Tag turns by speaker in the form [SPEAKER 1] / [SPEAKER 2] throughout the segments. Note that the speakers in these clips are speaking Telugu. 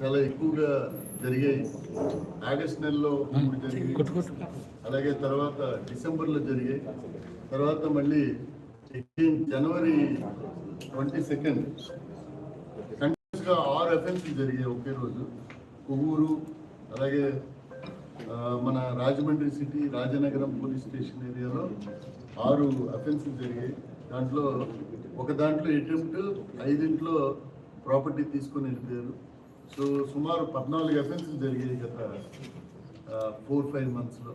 [SPEAKER 1] చాలా ఎక్కువగా జరిగాయి. ఆగస్ట్ నెలలో జరిగాయి. అలాగే తర్వాత డిసెంబర్లో జరిగాయి. తర్వాత మళ్ళీ ఎయిటీన్ జనవరి ట్వంటీ సెకండ్. కంటిన్యూస్గా ఆరు అఫెన్స్లు జరిగాయి ఒకే రోజు. కొవ్వూరు అలాగే మన Rajahmundry city Rajanagaram police station ఏరియాలో ఆరు అఫెన్స్లు జరిగాయి. దాంట్లో ఒక దాంట్లో అటెంప్ట్ ఐదింట్లో ప్రాపర్టీ తీసుకొని వెళ్ళిపోయారు. సో సుమారు పద్నాలుగు అఫెన్స్లు జరిగాయి గత ఫోర్ ఫైవ్ మంత్స్లో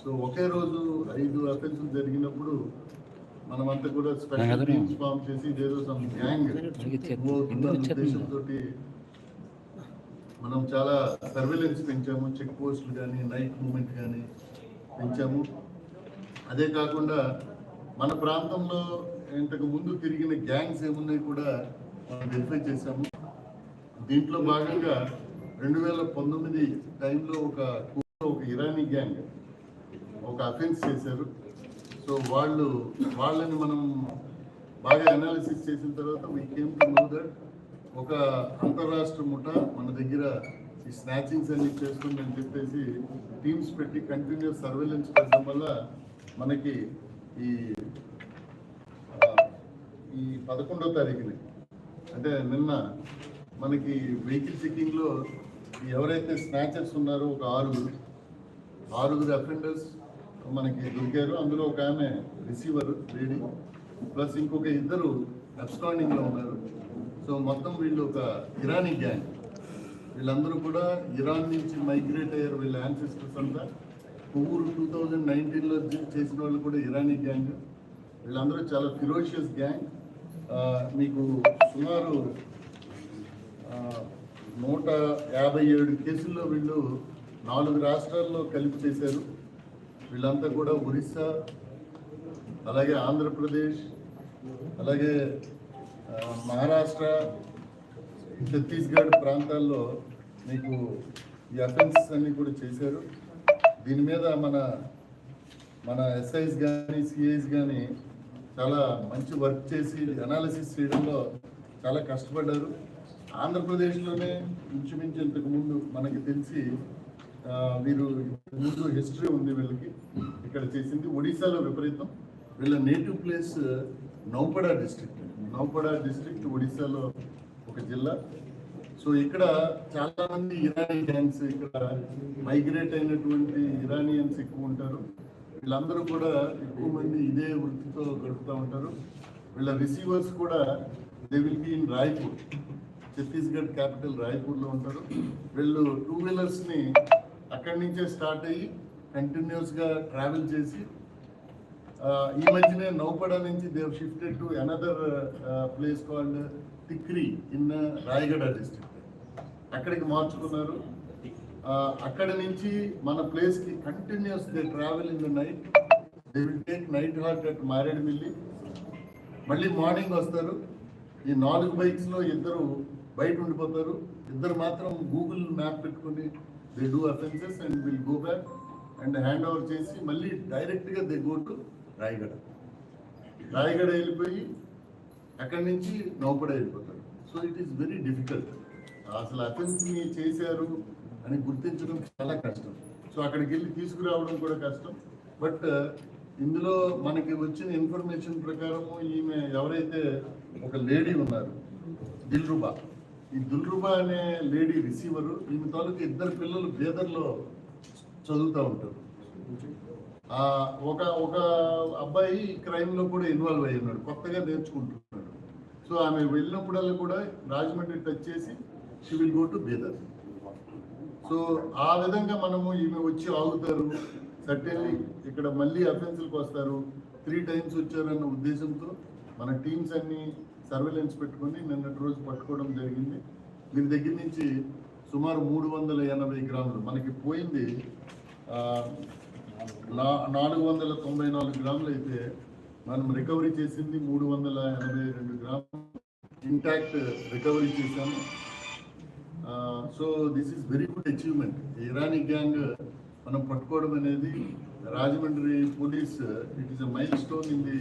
[SPEAKER 1] సో ఒకే రోజు ఐదు అఫెన్స్లు జరిగినప్పుడు మనమంతా కూడా స్పెషల్ టీమ్స్ ఫామ్ చేసి ఇదేదో సమ్ గ్యాంగ్ ఉద్దేశంతో మనం చాలా సర్వేలెన్స్ పెంచాము చెక్ పోస్టులు కానీ నైట్ మూమెంట్ కానీ పెంచాము. అదే కాకుండా మన ప్రాంతంలో ఇంతకు ముందు తిరిగిన గ్యాంగ్స్ ఏమున్నాయి కూడా మనం వెరిఫై చేశాము. దీంట్లో భాగంగా రెండు వేల పంతొమ్మిది టైంలో ఒక ఒక ఇరానీ గ్యాంగ్ ఒక అఫెన్స్ చేశారు. సో వాళ్ళు వాళ్ళని మనం బాగా అనాలిసిస్ చేసిన తర్వాత we came to know that ఒక అంతరాష్ట్ర ముఠ మన దగ్గర ఈ స్నాచింగ్స్ అన్ని చేస్తుంది చెప్పేసి టీమ్స్ పెట్టి కంటిన్యూస్ సర్వేలెన్స్ పెట్టడం వల్ల మనకి ఈ ఈ పదకొండో తారీఖుని అంటే నిన్న మనకి వెహికల్ చెక్కింగ్లో ఎవరైతే స్నాచర్స్ ఉన్నారో ఒక ఆరుగురు ఆరుగురు అఫెండర్స్ మనకి దొరికారు. అందులో ఒక ఆమె రిసీవర్ లేడీ. ప్లస్ ఇంకొక ఇద్దరు అబ్స్టాండింగ్లో ఉన్నారు. సో మొత్తం వీళ్ళు ఒక ఇరానీ గ్యాంగ్. వీళ్ళందరూ కూడా ఇరాన్ నుంచి మైగ్రేట్ అయ్యారు వీళ్ళ యాన్సిస్టర్స్ అంతా. కొవ్వూరు టూ థౌజండ్ నైన్టీన్లో చేసిన వాళ్ళు కూడా ఇరానీ గ్యాంగ్. వీళ్ళందరూ చాలా ఫిరోషియస్ గ్యాంగ్. మీకు సుమారు నూట యాభై ఏడు కేసుల్లో వీళ్ళు నాలుగు రాష్ట్రాల్లో కలిపి చేశారు. వీళ్ళంతా కూడా ఒరిస్సా అలాగే ఆంధ్రప్రదేశ్ అలాగే మహారాష్ట్ర ఛత్తీస్గఢ్ ప్రాంతాల్లో మీకు ఈ అఫెన్సెస్ అన్నీ కూడా చేశారు. దీని మీద మన మన ఎస్ఐస్ కానీ సిఐస్ కానీ చాలా మంచి వర్క్ చేసి అనాలిసిస్ చేయడంలో చాలా కష్టపడ్డారు. ఆంధ్రప్రదేశ్లోనే ఇంచుమించు ఇంతకు ముందు మనకి తెలిసి వీరు ముందు హిస్టరీ ఉంది వీళ్ళకి. ఇక్కడ చేసింది ఒడిశాలో విపరీతం. వీళ్ళ native place Nuapada district Nuapada district ఒడిశాలో ఒక జిల్లా. సో ఇక్కడ చాలా మంది ఇరానీ ఇక్కడ మైగ్రేట్ అయినటువంటి ఇరానియన్స్ ఎక్కువ ఉంటారు. వీళ్ళందరూ కూడా ఎక్కువ మంది ఇదే వృత్తితో గడుపుతూ ఉంటారు. వీళ్ళ రిసీవర్స్ కూడా they will be in Raipur. Chhattisgarh capital రాయ్పూర్లో ఉంటారు. వీళ్ళు టూ వీలర్స్ని అక్కడి నుంచే స్టార్ట్ అయ్యి కంటిన్యూస్గా ట్రావెల్ చేసి ఈ మధ్యనే నౌపడా నుంచి they shifted to another place called Tikri in Rayagada district అక్కడికి మార్చుకున్నారు. అక్కడ నుంచి మన ప్లేస్కి continuous they travel in the night they will take night halt at Maredumilli మళ్ళీ మార్నింగ్ వస్తారు. ఈ నాలుగు బైక్స్లో ఇద్దరు బయట ఉండిపోతారు. ఇద్దరు మాత్రం గూగుల్ మ్యాప్ పెట్టుకుని they do offences and will go back and hand over చేసి మళ్ళీ డైరెక్ట్గా they go to Rayagada. Rayagada వెళ్ళిపోయి అక్కడి నుంచి నౌపడ వెళ్ళిపోతారు. So it is very difficult అసలు అఫెన్స్ని చేశారు అని గుర్తించడం చాలా కష్టం. సో అక్కడికి వెళ్ళి తీసుకురావడం కూడా కష్టం. బట్ ఇందులో మనకి వచ్చిన ఇన్ఫర్మేషన్ ప్రకారము ఈమె ఎవరైతే ఒక లేడీ ఉన్నారు దిల్రుబా. ఈ దిల్రుబా అనే లేడీ రిసీవరు ఈమె తాలూకు ఇద్దరు పిల్లలు బేదర్లో చదువుతూ ఉంటారు. ఒక ఒక అబ్బాయి క్రైమ్లో కూడా ఇన్వాల్వ్ అయ్యి ఉన్నాడు కొత్తగా నేర్చుకుంటున్నాడు. సో ఆమె వెళ్ళినప్పుడల్లా కూడా రాజమండ్రి టచ్ చేసి she will go to Bidar. So ఆ విధంగా మనము ఈమె వచ్చి ఆగుతారు. సర్టెన్లీ ఇక్కడ మళ్ళీ అఫెన్సులకు వస్తారు. త్రీ టైమ్స్ వచ్చారన్న ఉద్దేశంతో మన టీమ్స్ అన్ని సర్వేలెన్స్ పెట్టుకొని నిన్నటి రోజు పట్టుకోవడం జరిగింది. దీని దగ్గర నుంచి సుమారు మూడు వందల ఎనభై గ్రాములు. మనకి పోయింది నా నాలుగు వందల తొంభై నాలుగు గ్రాములు అయితే మనం రికవరీ చేసింది మూడు వందల ఎనభై రెండు గ్రాములు. ఇంటాక్ట్ రికవరీ చేశాము. So this is very good achievement Irani gang మనం పట్టుకోవడం అనేది Rajahmundry police it is a milestone in the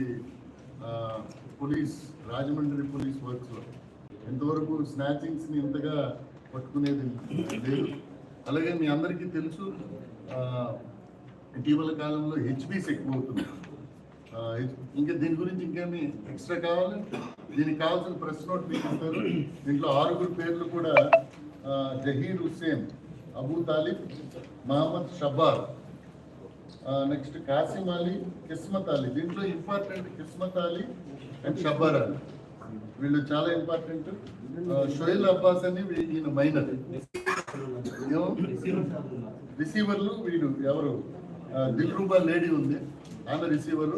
[SPEAKER 1] police Rajahmundry police వర్క్స్లో ఎంతవరకు స్నాచింగ్స్ని ఇంతగా పట్టుకునేది లేదు. అలాగే మీ అందరికీ తెలుసు ఇటీవల కాలంలో హెచ్బీస్ ఎక్కువ అవుతుంది. ఇంకా దీని గురించి ఇంకేమి ఎక్స్ట్రా కావాలి? దీనికి కావాల్సిన ప్రెస్ నోట్ మీకు ఇస్తారు దీంట్లో ఆరుగురు పేర్లు కూడా జహీర్ హుస్సేన్ అబూ తాలిబ్ మహమ్మద్ షబార్ నెక్స్ట్ కాసిం అలీ కిస్మత్ అలీ. దీంట్లో ఇంపార్టెంట్ కిస్మత్ అలీ అండ్ షబార్ అలీ. వీళ్ళు చాలా ఇంపార్టెంట్ షోయిల్ అబ్బాస్ అని ఈయన మైనర్. రిసీవర్లు వీడు ఎవరు? దిల్రూబా లేడీ ఉంది. ఆమె రిసీవరు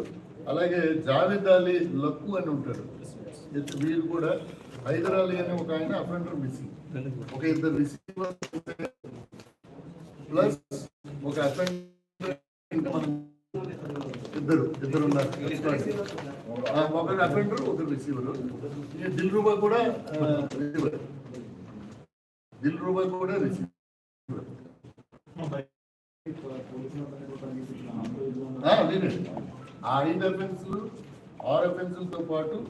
[SPEAKER 1] అలాగే జావేద్ అలీ లక్కు అని ఉంటారు. వీళ్ళు కూడా హైదర్ అలీ అని ఒక ఆయన అఫెండర్ మిస్సింగ్. ఒక ఇద్దరు రిసీవర్ ప్లస్ ఒక ఇద్దరు ఇద్దరు ఉన్నారు. ఆ, ఒకరు అఫెండర్ ఒకరు రిసీవర్. దిల్ రూబా కూడా రిసీవర్. దిల్ రూబా కూడా రిసీవర్. ఆ, ఆ ఐదు అఫెన్స్లు ఆరు అఫెన్స్లతో పాటు